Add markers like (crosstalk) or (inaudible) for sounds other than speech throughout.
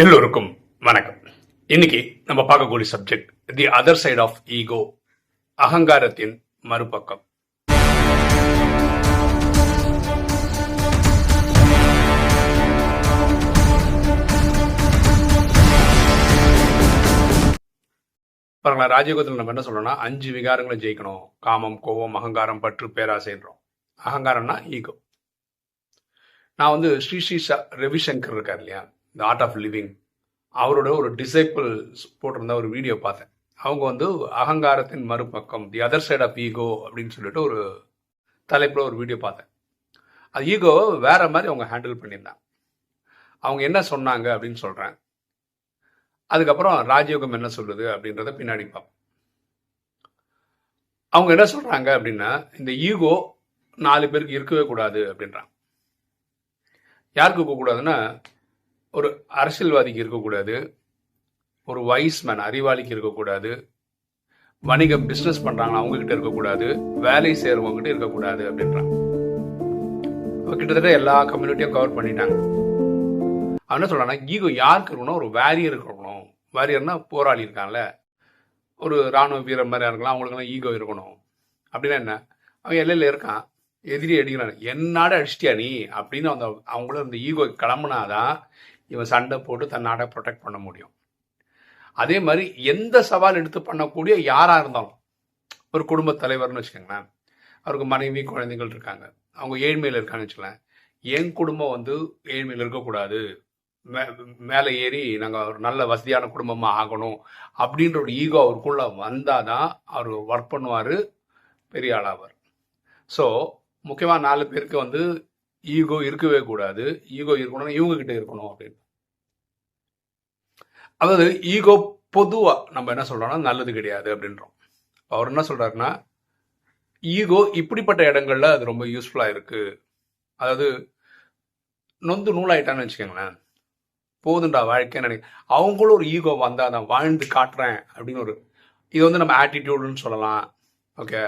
எல்லோருக்கும் வணக்கம். இன்னைக்கு நம்ம பார்க்கக்கூடிய subject the other side of ego அகங்காரத்தின் மறுபக்கம். பாருங்களா ராஜயோகத்தில் நம்ம என்ன சொல்றோம்னா அஞ்சு விகாரங்களை ஜெயிக்கணும். காமம் கோபம் அகங்காரம் பற்று பேராசைன்றோம் அகங்காரம்னா ஈகோ நான் வந்து ஸ்ரீ ஸ்ரீ ரவிசங்கர் இருக்கார் இல்லையா? இந்த ஆர்ட் ஆஃப் லிவிங் அவரோட ஒரு டிசைபிள் போட்டிருந்த ஒரு வீடியோ பார்த்தேன். அவங்க வந்து அகங்காரத்தின் மறுபக்கம் the other side of ego அப்படின்னு சொல்லிட்டு ஒரு தலைப்பில் ஒரு வீடியோ பார்த்தேன். அது ஈகோ வேற மாதிரி அவங்க ஹேண்டில் பண்ணியிருந்தாங்க. அவங்க என்ன சொன்னாங்க அப்படின்னு சொல்கிறேன் அதுக்கப்புறம் ராஜயோகம் என்ன சொல்லுது அப்படின்றத பின்னாடி பார்ப்போம். அவங்க என்ன சொல்கிறாங்க அப்படின்னா இந்த ஈகோ நாலு பேருக்கு இருக்கவே கூடாது அப்படின்றாங்க. யாருக்கு இருக்கக்கூடாதுன்னா ஒரு அரசியல்வாதிக்கு இருக்கக்கூடாது ஒரு வைஸ் மேன் அறிவாளிக்கு இருக்கக்கூடாது வணிக பிஸ்னஸ் பண்றாங்க அவங்ககிட்ட இருக்கக்கூடாது வேலை செய்யறவங்க இருக்கக்கூடாது அப்படின்றாங்க. கிட்டத்தட்ட எல்லா கம்யூனிட்டியும் கவர் பண்ணிட்டாங்க. அவன் என்ன சொல்றான்னா ஈகோ யாருக்கு இருக்கணும்? ஒரு வேரியர் இருக்கணும். வேரியர்னா போராளி இருக்கான்ல. ஒரு ராணுவ வீரர் மாதிரி இருக்கலாம் அவங்களுக்குலாம் ஈகோ இருக்கணும். அப்படின்னா என்ன? அவன் எல்லையில இருக்கான். எதிரி அடிக்கிறான். என்னாட அடிச்சிட்டியா நீ? அப்படின்னு அந்த அவங்கள அந்த ஈகோ கிளம்புனாதான் இவன் சண்டை போட்டு தன் நாடை ப்ரொடெக்ட் பண்ண முடியும். அதே மாதிரி எந்த சவால் எடுத்து பண்ணக்கூடிய யாராக இருந்தாலும் ஒரு குடும்ப தலைவர்னு வச்சுக்கோங்களேன். அவருக்கு மனைவி குழந்தைகள் இருக்காங்க. அவங்க ஏழ்மையில் இருக்காங்கன்னு வச்சுக்கோங்களேன். என் குடும்பம் வந்து ஏழ்மையில் இருக்கக்கூடாது. மே- மேலே ஏறி நாங்கள் ஒரு நல்ல வசதியான குடும்பமாக ஆகணும் அப்படின்ற ஒரு ஈகோ அவருக்குள்ளே வந்தால் தான் அவர் ஒர்க் பண்ணுவார் பெரிய ஆளாவார் ஸோ முக்கியமாக நாலு பேருக்கு வந்து ஈகோ இருக்கவே கூடாது. ஈகோ இருக்கணும்னா இவங்க கிட்ட இருக்கணும் அப்படின்னு. அதாவது ஈகோ பொதுவா நம்ம என்ன சொல்றோம்னா நல்லது கிடையாது அப்படின்றோம். அவர் என்ன சொல்றாருன்னா ஈகோ இப்படிப்பட்ட இடங்கள்ல அது ரொம்ப யூஸ்ஃபுல்லா இருக்கு. அதாவது நொந்து நூலாயிட்டான்னு வச்சுக்கோங்களேன். போதுண்டா வாழ்க்கை நினை அவங்களும் ஒரு ஈகோ வந்தா நான் வாழ்ந்து காட்டுறேன் அப்படின்னு ஒரு இது வந்து நம்ம ஆட்டிடியூடுன்னு சொல்லலாம். ஓகே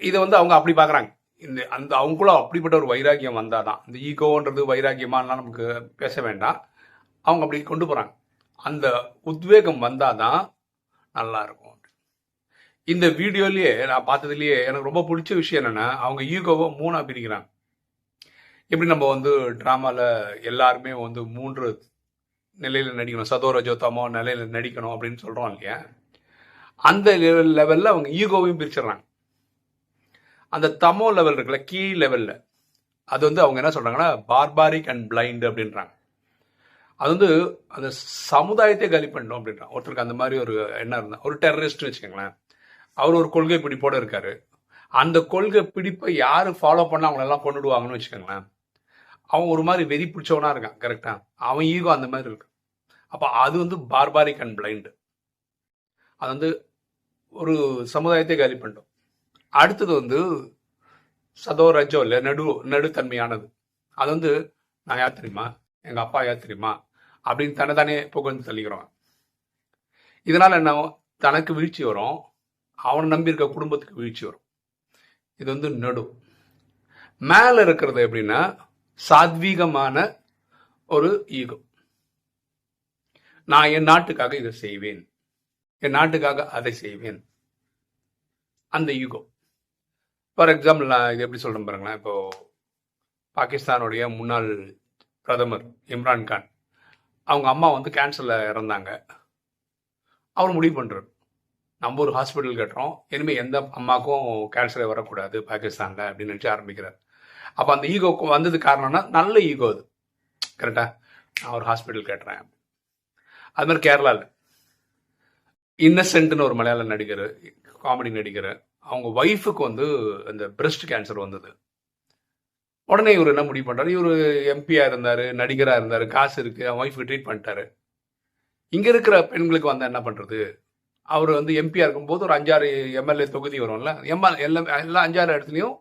இதை வந்து அவங்க அப்படி பார்க்குறாங்க இந்த அந்த அவங்களும் அப்படிப்பட்ட ஒரு வைராக்கியம் வந்தால் தான் இந்த ஈகோன்றது வைராக்கியமானலாம் நமக்கு பேச வேண்டாம். அவங்க அப்படி கொண்டு போகிறாங்க அந்த உத்வேகம் வந்தாதான் நல்லா இருக்கும். இந்த வீடியோலேயே நான் பார்த்ததுலேயே எனக்கு ரொம்ப பிடிச்ச விஷயம் என்னென்னா அவங்க ஈகோவை மூணாக பிரிக்கிறாங்க. எப்படி நம்ம வந்து ட்ராமாவில் எல்லாருமே வந்து மூன்று நிலையில் நடிக்கணும். சதோர நிலையில் நடிக்கணும் அப்படின்னு சொல்கிறோம் இல்லையா? அந்த லெவலில் அவங்க ஈகோவையும் பிரிச்சிடுறாங்க. அந்த தமோ லெவல் இருக்குல்ல கீழ் லெவலில் அது வந்து அவங்க என்ன சொல்கிறாங்கன்னா பார்பாரிக் அண்ட் பிளைண்ட் அப்படின்றாங்க. அது வந்து அந்த சமுதாயத்தை கலி பண்ணோம் அப்படின்றான் ஒருத்தருக்கு அந்த மாதிரி ஒரு எண்ணம் இருந்தால் ஒரு டெரரிஸ்ட் வச்சுக்கோங்களேன். அவர் ஒரு கொள்கை பிடிப்போடு இருக்கார். அந்த கொள்கை பிடிப்பை யார் ஃபாலோ பண்ணால் அவங்களெல்லாம் கொண்டுடுவாங்கன்னு வச்சுக்கோங்களேன். அவன் ஒரு மாதிரி வெறி பிடிச்சவனா இருக்கான் கரெக்டாக அவன் ஈகோ அந்த மாதிரி இருக்கு. அப்போ அது வந்து பார்பாரிக் அண்ட் பிளைண்டு அது வந்து ஒரு சமுதாயத்தை காலி பண்ணிட்டோம் அடுத்தது வந்து சதோ ரஜோ இல்லை நடு நடுத்தன்மையானது. அது வந்து நான் யார் தெரியுமா? எங்கள் அப்பா யார் தெரியுமா? அப்படின்னு தன்னை தானே புகழ்ந்து தள்ளிக்கிறோம் இதனால் என்ன தனக்கு வீழ்ச்சி வரும். அவனை நம்பி இருக்க குடும்பத்துக்கு வீழ்ச்சி வரும். இது வந்து நடு. மேலே இருக்கிறது எப்படின்னா சாத்வீகமான ஒரு ஈகோ. நான் என் நாட்டுக்காக இதை செய்வேன். என் நாட்டுக்காக அதை செய்வேன். அந்த ஈகோ. ஃபார் எக்ஸாம்பிள் நான் இது எப்படி சொல்கிறேன் பாருங்களேன். இப்போது பாகிஸ்தானுடைய முன்னாள் பிரதமர் இம்ரான் கான் அவங்க அம்மா வந்து கேன்சரில் இறந்தாங்க. அவர் முடிவு பண்ணுறாரு நம்ம ஒரு ஹாஸ்பிட்டல் கட்டுறோம். இனிமேல் எந்த அம்மாக்கும் கேன்சர் வரக்கூடாது பாகிஸ்தானில் அப்படின்னு நினச்சி ஆரம்பிக்கிறார். அப்போ அந்த ஈகோ வந்தது காரணம்னா நல்ல ஈகோ அது. கரெக்டாக நான் ஒரு ஹாஸ்பிட்டல் கட்டுறேன். அது மாதிரி கேரளாவில் இன்னசென்ட்னு ஒரு மலையாள நடிகர் காமெடி நடிகர். அவங்க ஒய்ஃபுக்கு வந்து இந்த பிரஸ்ட் கேன்சர் வந்தது. உடனே இவர் என்ன முடிவு பண்ணுறாரு இவர் எம்பியாக இருந்தார் நடிகராக இருந்தார் காசு இருக்குது அவன் ஒய்ஃபுக்கு ட்ரீட் பண்ணிட்டாரு. இங்கே இருக்கிற பெண்களுக்கு வந்தால் என்ன பண்ணுறது அவர் வந்து எம்பியாக இருக்கும்போது ஒரு அஞ்சாறு எம்எல்ஏ தொகுதி வரும்ல? எம்எல் எல்லாம் எல்லா அஞ்சாறு இடத்துலையும்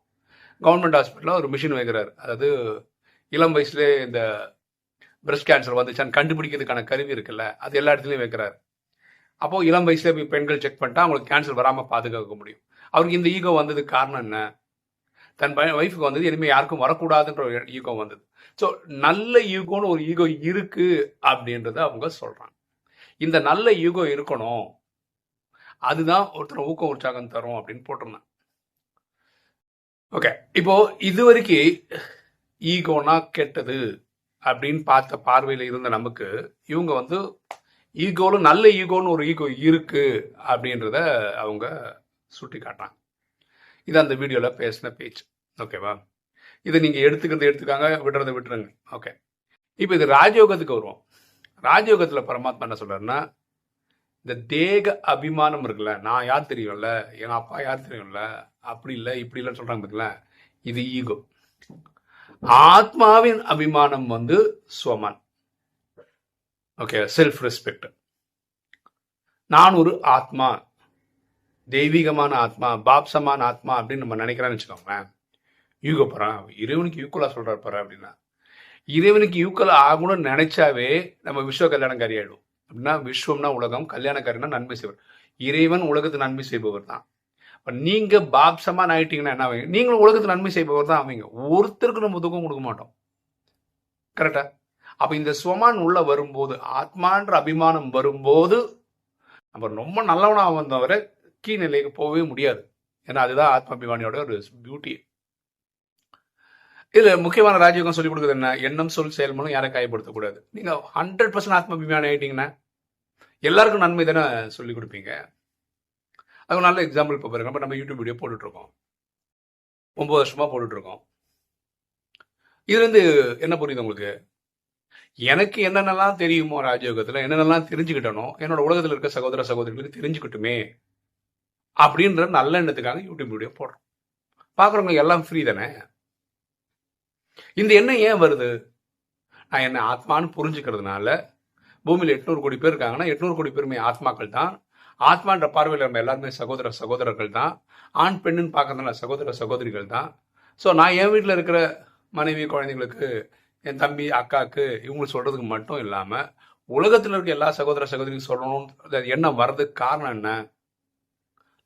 கவர்மெண்ட் ஹாஸ்பிட்டலில் ஒரு மிஷின் வைக்கிறார். அதாவது இளம் வயசுலேயே இந்த பிரஸ்ட் கேன்சர் வந்துச்சான்னு கண்டுபிடிக்கிறதுக்கான கருவி இருக்குல்ல அது எல்லா இடத்துலையும் வைக்கிறாரு. அப்போ இளம் வயசுல போய் பெண்கள் செக் பண்ணிட்டா அவங்களுக்கு கேன்சர் வராமல் பாதுகாக்க முடியும். அவருக்கு இந்த ஈகோ வந்ததுக்கு காரணம் என்ன? தன் ஒய்ஃபுக்கு வந்தது இனிமேல் யாருக்கும் வரக்கூடாதுன்ற ஒரு ஈகோ வந்தது. ஸோ நல்ல ஈகோன்னு ஒரு ஈகோ இருக்கு அப்படின்றத அவங்க சொல்றாங்க. இந்த நல்ல ஈகோ இருக்கணும். அதுதான் ஒருத்தர் ஊக்கம் உற்சாகம் தரும் அப்படின்னு போட்டிருந்தேன். ஓகே இப்போ இது வரைக்கும் ஈகோனா கெட்டது அப்படின்னு பார்த்த பார்வையில் இருந்த நமக்கு இவங்க வந்து ஈகோல நல்ல ஈகோன்னு ஒரு ஈகோ இருக்கு அப்படின்றத அவங்க சுட்டி காட்டுறாங்க இது அந்த வீடியோவில் பேசின பேச்சு. ஓகேவா? இதை நீங்கள் எடுத்துக்கிறது எடுத்துக்காங்க விடுறதை விட்டுருங்க. ஓகே. இப்போ இது ராஜயோகத்துக்கு வருவோம். ராஜயோகத்தில் பரமாத்மா என்ன சொல்கிறாருன்னா இந்த தேக அபிமானம் இருக்குல்ல நான் யார் தெரியும்ல எங்க அப்பா யார் தெரியும்ல அப்படி இல்லை இப்படி இல்லைன்னு சொல்கிறாங்க பார்த்தீங்களா இது ஈகோ. ஆத்மாவின் அபிமானம் வந்து ஸ்வமன் ஓகே செல்ஃப் ரெஸ்பெக்ட் நான் ஒரு ஆத்மா. தெய்வீகமான ஆத்மா பாப்சமான ஆத்மா அப்படின்னு நம்ம நினைக்கிறான்னு வச்சுக்கோங்களேன். யூகோ போறான் இறைவனுக்கு யூக்கலா சொல்றாரு பாரு அப்படின்னா. இறைவனுக்கு யூக்கலா ஆகணும்னு நினைச்சாவே நம்ம விஸ்வ கல்யாணக்காரி ஆயிடும் அப்படின்னா விஸ்வம்னா உலகம் கல்யாணக்காரினா நன்மை செய்வர். இறைவன் உலகத்துக்கு நன்மை செய்பவர் தான். இப்போ நீங்க பாப்சமா ஆயிட்டீங்கன்னா என்ன ஆவீங்க? நீங்களும் உலகத்து நன்மை செய்பவர் தான் அவங்க ஒருத்தருக்கு நம்ம துக்கம் கொடுக்க மாட்டோம். கரெக்டா அப்ப இந்த சுவமான் உள்ள வரும்போது ஆத்மான்ற அபிமானம் வரும்போது நம்ம ரொம்ப நல்லவனாக வந்தவரை கீழ்நிலைக்கு போகவே முடியாது. ஏன்னா அதுதான் ஆத்மாபிமானியோட ஒரு பியூட்டி இதில் முக்கியமான ராஜயோகம் சொல்லி கொடுக்குறது என்ன? எண்ணம் சொல் செயல் மூலம் யாரை காயப்படுத்தக்கூடாது. நீங்கள் ஹண்ட்ரட் பர்சன்ட் ஆத்மாபிமானி ஆகிட்டீங்கன்னா எல்லாருக்கும் நன்மை தானே சொல்லிக் கொடுப்பீங்க. அது நல்ல எக்ஸாம்பிள் இப்போ பாருங்க. இப்போ நம்ம யூடியூப் வீடியோ போட்டுட்ருக்கோம். ஒம்பது வருஷமாக போட்டுட்ருக்கோம். இதுலேருந்து என்ன புரியுது உங்களுக்கு? எனக்கு என்னென்னலாம் தெரியுமோ ராஜயோகத்தில் என்னென்னலாம் தெரிஞ்சுக்கிட்டனோ என்னோட உலகத்தில் இருக்க சகோதர சகோதரிகளுக்கு தெரிஞ்சுக்கிட்டுமே. அப்படின்ற நல்ல எண்ணத்துக்காக யூடியூப் வீடியோ போடுறோம். பார்க்குறவங்களுக்கு எல்லாம் ஃப்ரீ தானே? இந்த எண்ணம் ஏன் வருது? நான் என்ன ஆத்மான்னு புரிஞ்சுக்கிறதுனால பூமியில் எட்நூறு கோடி பேர் இருக்காங்கன்னா எட்நூறு கோடி பேருமே ஆத்மாக்கள் தான். ஆத்மான்ற பார்வையில் நம்ம எல்லாருமே சகோதர சகோதரர்கள் தான். ஆண் பெண்ணுன்னு பார்க்கறதுனால சகோதர சகோதரிகள் தான். ஸோ நான் என் வீட்டில் இருக்கிற மனைவி குழந்தைங்களுக்கு என் தம்பி அக்காவுக்கு இவங்களுக்கு சொல்கிறதுக்கு மட்டும் இல்லாமல் உலகத்தில் இருக்க எல்லா சகோதர சகோதரிக்கும் சொல்லணும்னு எண்ணம் வர்றதுக்கு காரணம் என்ன?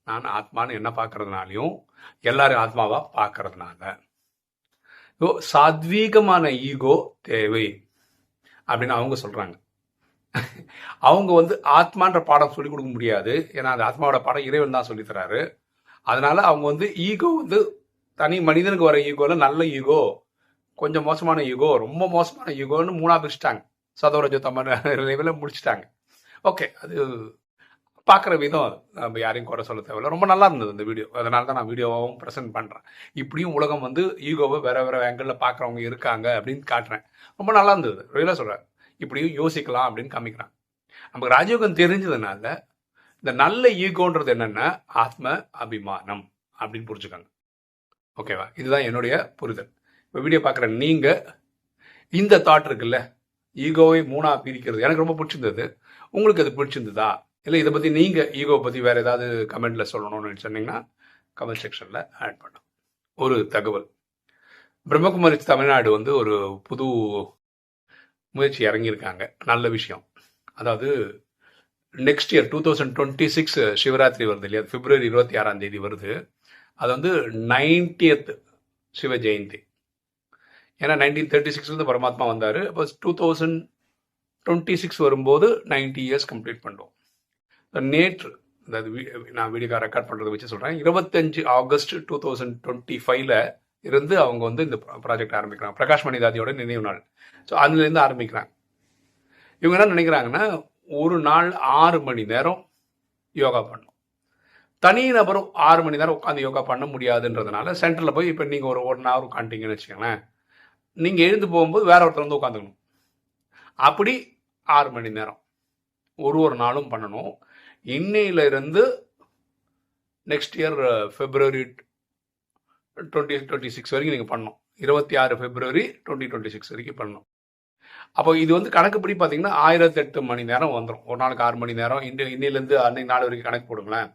நான் ஆத்மான்னு என்ன பார்க்கறதுனாலையும் எல்லாரும் ஆத்மாவா பார்க்கறதுனால. ஸோ சாத்வீகமான ஈகோ தேவை அப்படின்னு அவங்க சொல்றாங்க. அவங்க வந்து ஆத்மான்ற பாடம் சொல்லிக் கொடுக்க முடியாது. ஏன்னா அந்த ஆத்மாவோட பாடம் இறைவன் தான் சொல்லித்தராரு அதனால அவங்க வந்து ஈகோ வந்து தனி மனிதனுக்கு வர ஈகோல நல்ல ஈகோ கொஞ்சம் மோசமான ஈகோ ரொம்ப மோசமான ஈகோன்னு மூணா பிரிச்சிட்டாங்க. சதோரஜோ தம்மன் லெவலில் (laughs) முடிச்சிட்டாங்க. ஓகே அது பார்க்குற விதம் நம்ம யாரையும் குறை சொல்ல தேவையில்ல. ரொம்ப நல்லா இருந்தது இந்த வீடியோ அதனால தான் நான் வீடியோவாகவும் ப்ரெசென்ட் பண்ணுறேன் இப்படியும் உலகம் வந்து ஈகோவை வேறு வேறு ஆங்கிளில் பார்க்குறவங்க இருக்காங்க அப்படின்னு காட்டுறேன். ரொம்ப நல்லா இருந்தது. ரியலாக சொல்கிறேன் இப்படியும் யோசிக்கலாம் அப்படின்னு காமிக்கிறான் நமக்கு ராஜயோகம் தெரிஞ்சதுனால இந்த நல்ல ஈகோன்றது என்னென்னா ஆத்ம அபிமானம் அப்படின்னு புரிஞ்சுக்காங்க. ஓகேவா இதுதான் என்னுடைய புரிதல். இப்போ வீடியோ பார்க்குற நீங்கள் இந்த தாட் இருக்குல்ல ஈகோவை மூணாக பிரிக்கிறது. எனக்கு ரொம்ப பிடிச்சிருந்தது. உங்களுக்கு அது பிடிச்சிருந்ததா? இல்லை இதை பற்றி நீங்கள் ஈகோ பற்றி வேறு ஏதாவது கமெண்ட்டில் சொல்லணும்னு சொன்னீங்கன்னா கமெண்ட் செக்ஷனில் ஆட் பண்ணும் ஒரு தகவல். பிரம்மகுமாரி தமிழ்நாடு வந்து ஒரு புது முயற்சி இறங்கியிருக்காங்க. நல்ல விஷயம். அதாவது next year two thousand twenty six Shivaratri வருது இல்லையா? பிப்ரவரி இருபத்தி ஆறாம் தேதி வருது. அது வந்து நைன்டியத் சிவ ஜெயந்தி. ஏன்னா நைன்டீன் தேர்ட்டி சிக்ஸ்லேருந்து பரமாத்மா வந்தார். அப்போ டூ தௌசண்ட் டுவெண்ட்டி சிக்ஸ் வரும்போது நைன்டி இயர்ஸ் கம்ப்ளீட் பண்ணுவோம் நேற்று அதாவது நான் வீடியோ ரெக்கார்ட் பண்ணுறதை வச்சு சொல்கிறேன் இருபத்தஞ்சு ஆகஸ்ட் டூ தௌசண்ட் டுவெண்ட்டி ஃபைவ்ல இருந்து அவங்க வந்து இந்த ப்ராஜெக்ட் ஆரம்பிக்கிறாங்க. பிரகாஷ் மணிதாதியோட நினைவு நாள். ஸோ அதுலேருந்து ஆரம்பிக்கிறாங்க. இவங்க என்ன நினைக்கிறாங்கன்னா ஒரு நாள் ஆறு மணி நேரம் யோகா பண்ணும். தனி நபரும் ஆறு மணி நேரம் உட்காந்து யோகா பண்ண முடியாதுன்றதுனால சென்டரில் போய் இப்போ நீங்கள் ஒரு ஒன் ஹவர் உட்காந்துட்டீங்கன்னு வச்சுக்கோங்களேன். நீங்கள் எழுந்து போகும்போது வேற ஒருத்தர் வந்து உட்காந்துக்கணும் அப்படி ஆறு மணி நேரம். ஒரு ஒரு நாளும் பண்ணணும். இன்னையிலிருந்து next year February twenty twenty six வரைக்கும் நீங்கள் பண்ணணும். இருபத்தி ஆறு பிப்ரவரி டுவெண்ட்டி டுவெண்ட்டி சிக்ஸ் வரைக்கும் பண்ணணும். அப்போ இது வந்து கணக்குப்படி பார்த்தீங்கன்னா ஆயிரத்தி எட்டு மணி நேரம் வந்துடும் ஒரு நாளுக்கு ஆறு மணி நேரம். இந்த இன்னிலேருந்து அன்னைக்கு நாள் வரைக்கும் கணக்கு போடுங்களேன்.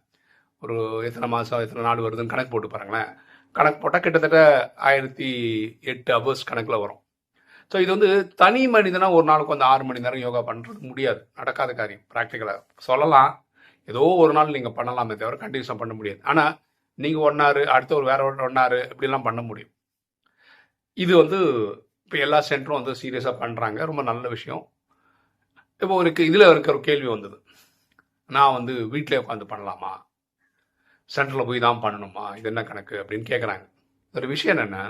ஒரு எத்தனை மாதம் எத்தனை நாள் வருதுன்னு கணக்கு போட்டு பாருங்களேன். கணக்கு போட்டால் கிட்டத்தட்ட ஆயிரத்தி எட்டு ஹவர்ஸ் கணக்கில் வரும். ஸோ இது வந்து தனி மனிதனாக ஒரு நாளுக்கு வந்து ஆறு மணி நேரம் யோகா பண்ணுறது முடியாது. நடக்காத காரியம் ப்ராக்டிக்கலாக சொல்லலாம். ஏதோ ஒரு நாள் நீங்கள் பண்ணலாமே தவிர கண்டினியூஸாக பண்ண முடியாது. ஆனால் நீங்கள் ஒன் அடுத்த ஒரு வேற ஒரு ஒன் இப்படிலாம் பண்ண முடியும். இது வந்து இப்போ எல்லா சென்டரும் வந்து சீரியஸாக பண்ணுறாங்க ரொம்ப நல்ல விஷயம். இப்போ ஒரு இதில் இருக்க ஒரு கேள்வி வந்தது. நான் வந்து வீட்டிலே உட்காந்து பண்ணலாமா? சென்டரில் போய் தான் பண்ணணுமா? இது என்ன கணக்கு? அப்படின்னு கேட்குறாங்க ஒரு விஷயம் என்னென்னா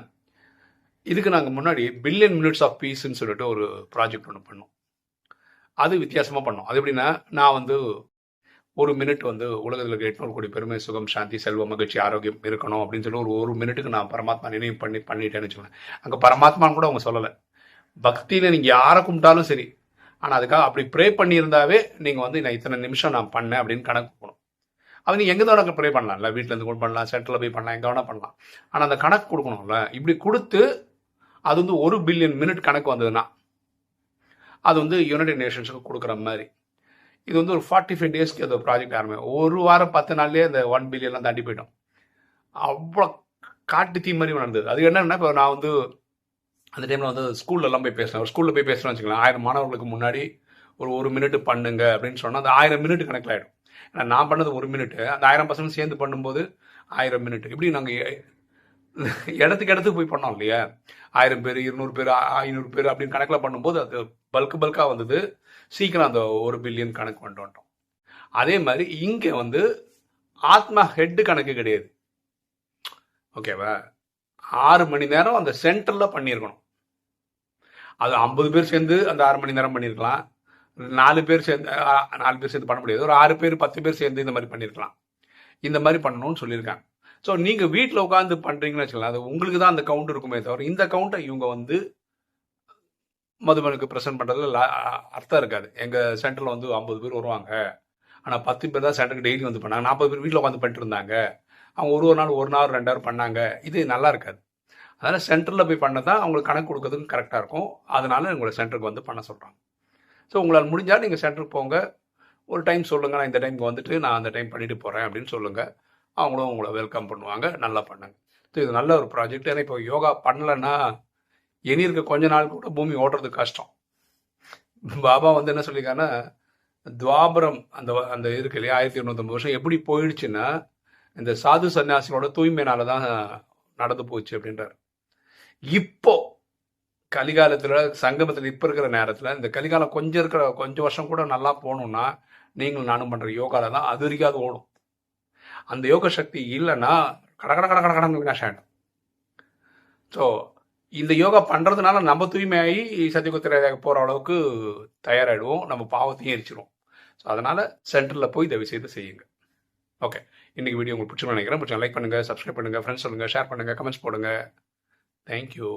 இதுக்கு நாங்கள் முன்னாடி பில்லியன் மினிட்ஸ் ஆஃப் பீஸ்ன்னு சொல்லிட்டு ஒரு ப்ராஜெக்ட் ஒன்று பண்ணோம். அது வித்தியாசமாக பண்ணோம். அது எப்படின்னா நான் வந்து ஒரு மினிட் வந்து உலகத்தில் இருக்க எட்நூறு கோடி பெருமை சுகம் சாந்தி செல்வம் மகிழ்ச்சி ஆரோக்கியம் இருக்கணும் அப்படின்னு சொல்லி ஒரு ஒரு மினிட்டுக்கு நான் பரமாத்மா நினைவு பண்ணி பண்ணிட்டேன்னு வச்சுக்கோங்க. அங்கே பரமாத்மான்னு கூட அவங்க சொல்லலை. பக்தியில் நீங்கள் யாரை கும்பிட்டாலும் சரி. ஆனால் அதுக்காக அப்படி ப்ரே பண்ணியிருந்தாவே நீங்கள் வந்து நான் இத்தனை நிமிஷம் நான் பண்ணேன் அப்படின்னு கணக்கு போகணும். அது நீங்கள் எங்கே தான் ப்ரே பண்ணலாம்ல. வீட்டிலேருந்து கூட பண்ணலாம் சென்டரில் போய் பண்ணலாம் எங்கே வேணால் பண்ணலாம். ஆனால் அந்த கணக்கு கொடுக்கணும்ல. இப்படி கொடுத்து அது வந்து ஒரு பில்லியன் மினிட் கணக்கு வந்ததுன்னா அது வந்து யுனைடெட் நேஷன்ஸுக்கு கொடுக்குற மாதிரி. இது வந்து ஒரு ஃபார்ட்டி ஃபைவ் டேஸ்க்கு அந்த ப்ராஜெக்ட் ஆரம்பி ஒரு வாரம் பத்து நாள்லேயே அந்த ஒன் பில்லியன்லாம் தாண்டி போயிட்டோம். அவ்வளோ காட்டு தீ மாதிரி நடந்தது. அது என்னன்னா இப்போ நான் வந்து அந்த டைமில் வந்து ஸ்கூல்லலாம் போய் பேசுகிறேன் ஒரு ஸ்கூலில் போய் பேசுகிறேன்னு வச்சுக்கலாம் ஆயிரம் மாணவர்களுக்கு முன்னாடி ஒரு ஒரு மினிட் பண்ணுங்க அப்படின்னு சொன்னால் அந்த ஆயிரம் மினிட் கணக்கில் ஆகிடும் ஏன்னா நான் பண்ணது ஒரு மினிட்டு அந்த ஆயிரம் பசங்க சேர்ந்து பண்ணும்போது ஆயிரம் மினிட் இப்படி நாங்கள் இடத்துக்கு இடத்துக்கு போய் பண்ணோம் இல்லையா? ஆயிரம் பேர் இருநூறு பேர் ஐநூறு பேர் அப்படின்னு கணக்கில் பண்ணும்போது அது பல்க் பல்காக வந்தது. சீக்கிரம் அந்த ஒரு பில்லியன் கணக்கு கொண்டு வந்துட்டோம். அதே மாதிரி இங்கே வந்து ஆத்மா ஹெட்டு கணக்கு கிடையாது. ஓகேவா ஆறு மணி நேரம் அந்த சென்டரில் பண்ணியிருக்கணும். அது ஐம்பது பேர் சேர்ந்து அந்த ஆறு மணி நேரம் பண்ணியிருக்கலாம். நாலு பேர் சேர்ந்து நாலு பேர் சேர்ந்து பண்ண முடியாது. ஒரு ஆறு பேர் பத்து பேர் சேர்ந்து இந்த மாதிரி பண்ணியிருக்கலாம். இந்த மாதிரி பண்ணணும்னு சொல்லியிருக்காங்க. ஸோ நீங்கள் வீட்டில் உட்காந்து பண்ணுறீங்கன்னு வச்சுக்கலாம் அது உங்களுக்கு தான் அந்த கவுண்ட் இருக்குமே தவிர இந்த கவுண்ட்டை இவங்க வந்து மதுபனுக்கு ப்ரெசென்ட் பண்ணுறதுல அர்த்தம் இருக்காது. எங்கள் சென்டரில் வந்து ஐம்பது பேர் வருவாங்க. ஆனால் பத்து பேர் தான் சென்டருக்கு டெய்லி வந்து பண்ணாங்க. நாற்பது பேர் வீட்டில் உட்காந்து பண்ணிட்டு இருந்தாங்க. அவங்க ஒரு ஒரு நாள் ஒரு நாள் ரெண்டு ஹவர் பண்ணாங்க. இது நல்லா இருக்காது. அதனால் சென்டரில் போய் பண்ண தான் அவங்களுக்கு கணக்கு கொடுக்கறதுக்கு கரெக்டாக இருக்கும். அதனால உங்களை சென்டருக்கு வந்து பண்ண சொல்கிறாங்க ஸோ உங்களால் முடிஞ்சால் நீங்கள் சென்டருக்கு போங்க. ஒரு டைம் சொல்லுங்கள் நான் இந்த டைமுக்கு வந்துட்டு நான் அந்த டைம் பண்ணிட்டு போகிறேன் அப்படின்னு சொல்லுங்கள் அவங்களும் உங்களை வெல்கம் பண்ணுவாங்க. நல்லா பண்ணுங்க. ஸோ இது நல்ல ஒரு ப்ராஜெக்ட் ஏன்னா இப்போ யோகா பண்ணலைன்னா இனி இருக்க கொஞ்ச நாள் கூட பூமி ஓட்டுறது கஷ்டம். பாபா வந்து என்ன சொல்லியிருக்காங்கன்னா துவாபரம் அந்த அந்த இருக்கு இல்லையா ஆயிரத்தி இருநூத்தொம்பது வருஷம் எப்படி போயிடுச்சுன்னா இந்த சாது சன்னியாசிகளோட தூய்மையினால தான் நடந்து போச்சு அப்படின்றார். இப்போ கலிகாலத்தில் சங்கமத்தில் இப்போ இருக்கிற நேரத்தில் இந்த கலிகாலம் கொஞ்சம் இருக்கிற கொஞ்சம் வருஷம் கூட நல்லா போகணும்னா நீங்களும் நானும் பண்ணுற யோகாவில் தான் அது வரைக்காது ஓடும். அந்த யோக சக்தி இல்லைன்னா கட கட கட கட ஆகிடும் ஸோ இந்த யோகா பண்ணுறதுனால நம்ம தூய்மையாகி சத்தியகுத்திர போகிற அளவுக்கு தயாராகிடுவோம் நம்ம பாவத்தையும் எரிச்சிருவோம். ஸோ அதனால் சென்டரில் போய் தயவு செய்து செய்யுங்க. ஓகே இன்றைக்கி வீடியோ உங்களுக்கு பிடிச்சி நினைக்கிறேன். பிடிச்சா லைக் பண்ணுங்கள் சப்ஸ்கிரைப் பண்ணுங்கள் ஃப்ரெண்ட்ஸ் சொல்லுங்கள் ஷேர் பண்ணுங்கள் கமெண்ட்ஸ் போடுங்க. தேங்க்யூ